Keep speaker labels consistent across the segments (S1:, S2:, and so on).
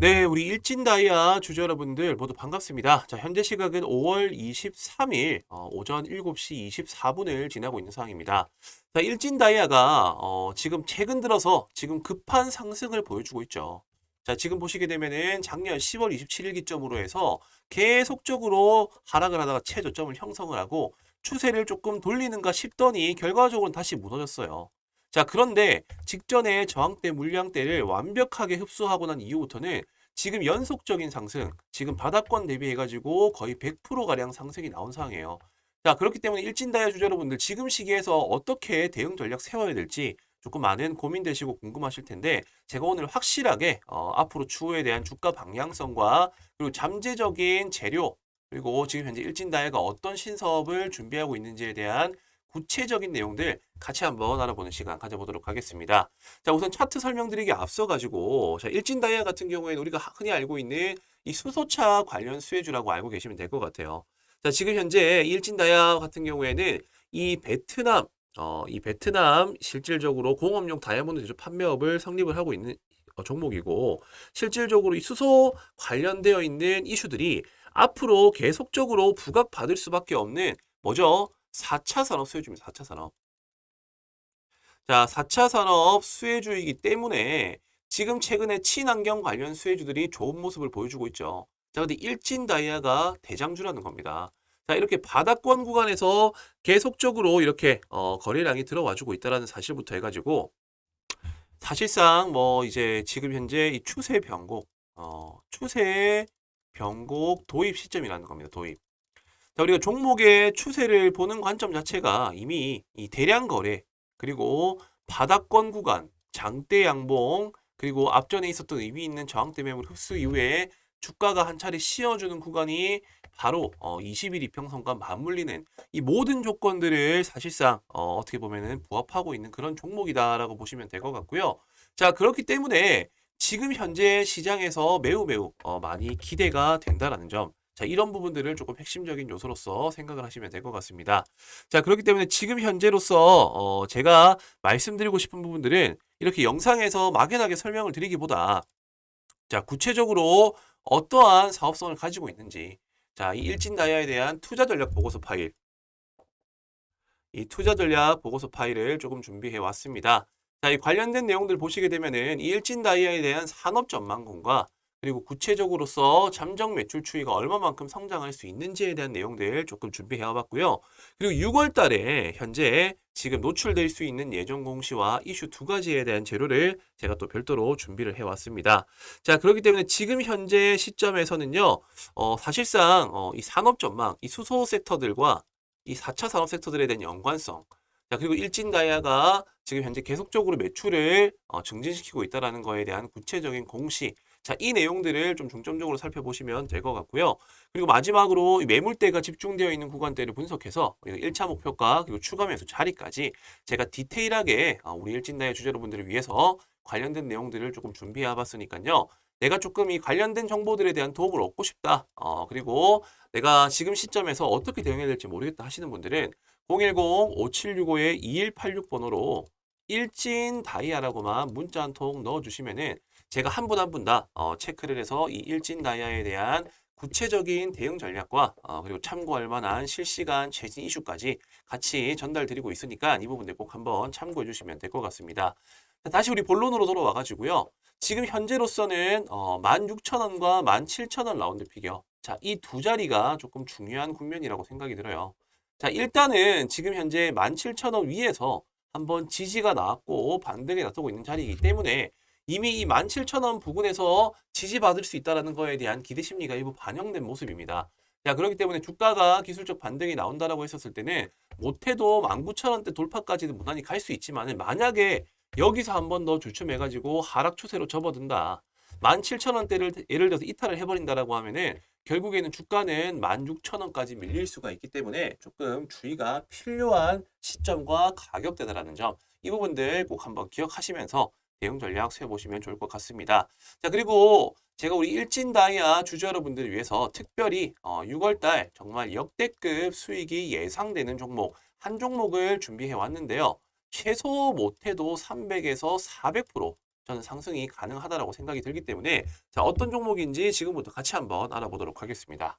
S1: 네, 우리 일진 다이아 주주 여러분들 모두 반갑습니다. 자, 현재 시각은 5월 23일 어, 오전 7시 24분을 지나고 있는 상황입니다. 자, 일진 다이아가 어, 지금 최근 들어서 지금 급한 상승을 보여주고 있죠. 자, 지금 보시게 되면은 작년 10월 27일 기점으로 해서 계속적으로 하락을 하다가 최저점을 형성을 하고 추세를 조금 돌리는가 싶더니 결과적으로는 다시 무너졌어요. 자, 그런데 직전에 저항대 물량대를 완벽하게 흡수하고 난 이후부터는 지금 연속적인 상승, 지금 바닥권 대비해가지고 거의 100%가량 상승이 나온 상황이에요. 자, 그렇기 때문에 일진다이아 주주 여러분들 지금 시기에서 어떻게 대응 전략 세워야 될지 조금 많은 고민되시고 궁금하실 텐데 제가 오늘 확실하게 어, 앞으로 추후에 대한 주가 방향성과 그리고 잠재적인 재료 그리고 지금 현재 일진다이아가 어떤 신사업을 준비하고 있는지에 대한 구체적인 내용들 같이 한번 알아보는 시간 가져보도록 하겠습니다. 자, 우선 차트 설명드리기 앞서 가지고 자, 일진 다이아 같은 경우에는 우리가 흔히 알고 있는 이 수소차 관련 수혜주라고 알고 계시면 될 것 같아요. 자, 지금 현재 일진 다이아 같은 경우에는 이 베트남 어, 이 베트남 실질적으로 공업용 다이아몬드 제조 판매업을 성립을 하고 있는 어, 종목이고 실질적으로 이 수소 관련되어 있는 이슈들이 앞으로 계속적으로 부각받을 수밖에 없는 뭐죠? 4차 산업 수혜주입니다. 4차 산업. 자, 4차 산업 수혜주이기 때문에 지금 최근에 친환경 관련 수혜주들이 좋은 모습을 보여주고 있죠. 자, 근데 일진 다이아가 대장주라는 겁니다. 자, 이렇게 바닥권 구간에서 계속적으로 이렇게 어, 거래량이 들어와주고 있다는 사실부터 해가지고 사실상 뭐 이제 지금 현재 이 추세 변곡, 어, 추세 변곡 도입 시점이라는 겁니다. 도입. 자, 우리가 종목의 추세를 보는 관점 자체가 이미 이 대량 거래, 그리고 바닥권 구간, 장대 양봉, 그리고 앞전에 있었던 의미 있는 저항대 매물 흡수 이후에 주가가 한 차례 씌워주는 구간이 바로 어, 20일 이평선과 맞물리는 이 모든 조건들을 사실상 어, 어떻게 보면은 부합하고 있는 그런 종목이다라고 보시면 될 것 같고요. 자, 그렇기 때문에 지금 현재 시장에서 매우 매우 어, 많이 기대가 된다라는 점. 자, 이런 부분들을 조금 핵심적인 요소로서 생각을 하시면 될 것 같습니다. 자, 그렇기 때문에 지금 현재로서 어, 제가 말씀드리고 싶은 부분들은 이렇게 영상에서 막연하게 설명을 드리기보다 자, 구체적으로 어떠한 사업성을 가지고 있는지 자, 이 일진 다이아에 대한 투자 전략 보고서 파일 이 투자 전략 보고서 파일을 조금 준비해 왔습니다. 자, 이 관련된 내용들 보시게 되면은 이 일진 다이아에 대한 산업 전망군과 그리고 구체적으로서 잠정 매출 추이가 얼마만큼 성장할 수 있는지에 대한 내용들 조금 준비해 와봤고요. 그리고 6월 달에 현재 지금 노출될 수 있는 예정 공시와 이슈 두 가지에 대한 재료를 제가 또 별도로 준비를 해왔습니다. 자, 그렇기 때문에 지금 현재 시점에서는요, 어, 사실상 어, 이 산업 전망, 이 수소 섹터들과 이 4차 산업 섹터들에 대한 연관성, 자, 그리고 일진다이아가 지금 현재 계속적으로 매출을 어, 증진시키고 있다는 거에 대한 구체적인 공시, 자, 이 내용들을 좀 중점적으로 살펴보시면 될 것 같고요. 그리고 마지막으로 이 매물대가 집중되어 있는 구간대를 분석해서 우리가 1차 목표가 그리고 추가 매수 자리까지 제가 디테일하게 어, 우리 일진다이아 주주 여러분들을 위해서 관련된 내용들을 조금 준비해 봤으니까요. 내가 조금 이 관련된 정보들에 대한 도움을 얻고 싶다. 어, 그리고 내가 지금 시점에서 어떻게 대응해야 될지 모르겠다 하시는 분들은 010-5765-2186번호로 일진 다이아라고만 문자 한 통 넣어주시면은 제가 한 분 한 분다 어, 체크를 해서 이 일진 다이아에 대한 구체적인 대응 전략과 어, 그리고 참고할 만한 실시간 최신 이슈까지 같이 전달드리고 있으니까 이 부분들 꼭 한번 참고해 주시면 될 것 같습니다. 자, 다시 우리 본론으로 돌아와 가지고요. 지금 현재로서는 어, 16,000원과 17,000원 라운드 피겨. 자, 이 두 자리가 조금 중요한 국면이라고 생각이 들어요. 자, 일단은 지금 현재 17,000원 위에서 한번 지지가 나왔고 반등이 나타나고 있는 자리이기 때문에 이미 이 17,000원 부근에서 지지받을 수 있다는 거에 대한 기대 심리가 일부 반영된 모습입니다. 자, 그렇기 때문에 주가가 기술적 반등이 나온다라고 했었을 때는 못해도 19,000원대 돌파까지는 무난히 갈 수 있지만 만약에 여기서 한 번 더 주춤해가지고 하락 추세로 접어든다. 17,000원대를 예를 들어서 이탈을 해버린다라고 하면은 결국에는 주가는 16,000원까지 밀릴 수가 있기 때문에 조금 주의가 필요한 시점과 가격대다라는 점 이 부분들 꼭 한번 기억하시면서 대응 전략 세워보시면 좋을 것 같습니다. 자 그리고 제가 우리 일진 다이아 주주 여러분들을 위해서 특별히 어, 6월달 정말 역대급 수익이 예상되는 종목 한 종목을 준비해 왔는데요. 최소 못해도 300에서 400% 저는 상승이 가능하다라고 생각이 들기 때문에 자, 어떤 종목인지 지금부터 같이 한번 알아보도록 하겠습니다.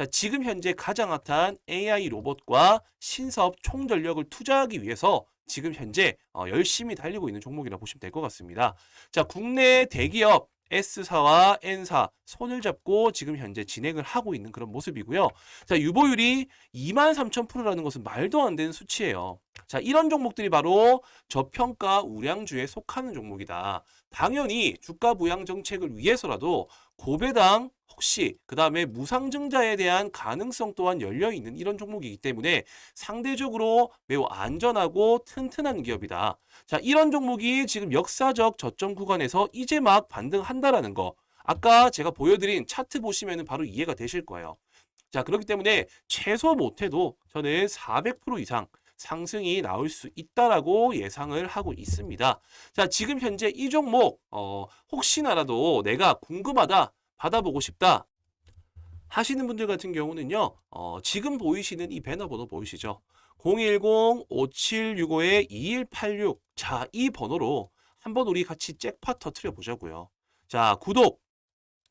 S1: 자, 지금 현재 가장 핫한 AI 로봇과 신사업 총전력을 투자하기 위해서 지금 현재 어, 열심히 달리고 있는 종목이라 보시면 될 것 같습니다. 자, 국내 대기업 S사와 N사 손을 잡고 지금 현재 진행을 하고 있는 그런 모습이고요. 자, 유보율이 23,000%라는 것은 말도 안 되는 수치예요. 자, 이런 종목들이 바로 저평가 우량주에 속하는 종목이다. 당연히 주가 부양 정책을 위해서라도 고배당 혹시 그 다음에 무상증자에 대한 가능성 또한 열려 있는 이런 종목이기 때문에 상대적으로 매우 안전하고 튼튼한 기업이다. 자, 이런 종목이 지금 역사적 저점 구간에서 이제 막 반등한다라는 거. 아까 제가 보여드린 차트 보시면 바로 이해가 되실 거예요. 자, 그렇기 때문에 최소 못해도 저는 400% 이상 상승이 나올 수 있다라고 예상을 하고 있습니다. 자, 지금 현재 이 종목, 어, 혹시나라도 내가 궁금하다, 받아보고 싶다 하시는 분들 같은 경우는요, 어, 지금 보이시는 이 배너 번호 보이시죠? 010-5765-2186. 자, 이 번호로 한번 우리 같이 잭팟 터트려 보자고요. 자, 구독,